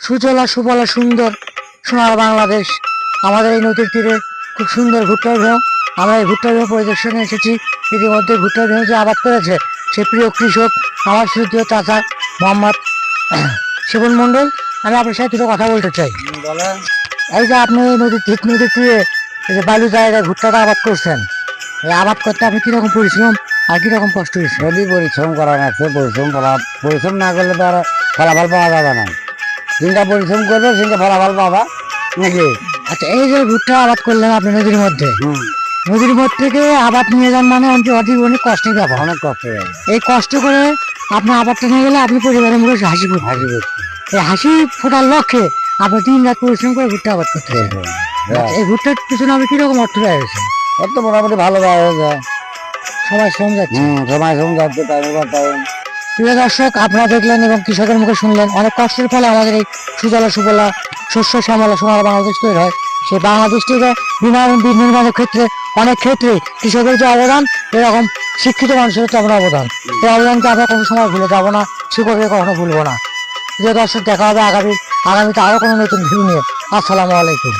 সুজলা সুফলা সুন্দর সোনার বাংলাদেশ। আমাদের এই নদীর তীরে খুব সুন্দর ভুট্টার ভেউ আমরা এই ভুট্টার ভেউ পরিদর্শনে এসেছি। ইতিমধ্যে ভুট্টার ভেউ যে আবাদ করেছে সে প্রিয় কৃষক আমার সুদীয় চাচা মোহাম্মদ শিবন মণ্ডল। আমি আপনার সাথে দুটো কথা বলতে চাই। এই যে আপনি এই নদীর ঠিক নদীর তীরে এই যে বালু জায়গায় ভুট্টাটা আবাদ করছেন এই আবাদ করতে আপনি কীরকম পরিশ্রম আর কীরকম কষ্ট হয়েছে? যদি পরিশ্রম করা লাগছে পরিশ্রম করা পরিশ্রম না করলে তো আর ফলাফল পাওয়া যাবে না। চিন্তা পরিশ্রম করবে চিন্তা ফলাফল পাবা। নাকি? আচ্ছা এই যে ভুট্টা আবাদ করলেন আপনি নদীর মধ্যে হুম। নদীর মধ্যে থেকে আবাদ নিয়ে যান মানে অনেক অধিক অনেক কষ্টের ব্যাপার অনেক কষ্ট এই কষ্ট করে আপনি আবাদটা নিয়ে গেলে আপনি পরিবারের মুখে হাসি হাসি এই হাসি ফোটার লক্ষ্যে আপনি দিন রাত পরিশ্রম করে ভুট্টা আবাদ করতে চান। এই ভুট্টার পিছনে আপনি কীরকম অর্থ ব্যয় হয়েছে? তো মোটামুটি ভালো দেওয়া হয়ে যায় সবাই শ্রম যাচ্ছে। হুম সময় সময় যাচ্ছে টাইম টাইম প্রিয় দর্শক আপনারা দেখলেন এবং কৃষকের মুখে শুনলেন অনেক কষ্টের ফলে আমাদের এই সুজলা সুফলা শস্য শ্যামলা সোনার বাংলাদেশ তৈরি হয়। সেই বাংলাদেশটিকে বিমান নির্মাণের ক্ষেত্রে অনেক ক্ষেত্রে কৃষকের যে অবদান এরকম শিক্ষিত মানুষের তেমন অবদান। এই অবদানকে আমরা কোনো সময় ভুলে যাব না শিক্ষককে কখনো ভুলবো না। প্রিয় দর্শক দেখা হবে আগামী আগামীতে আরও কোনো নতুন ভিউ নিয়ে। আসসালামু আলাইকুম।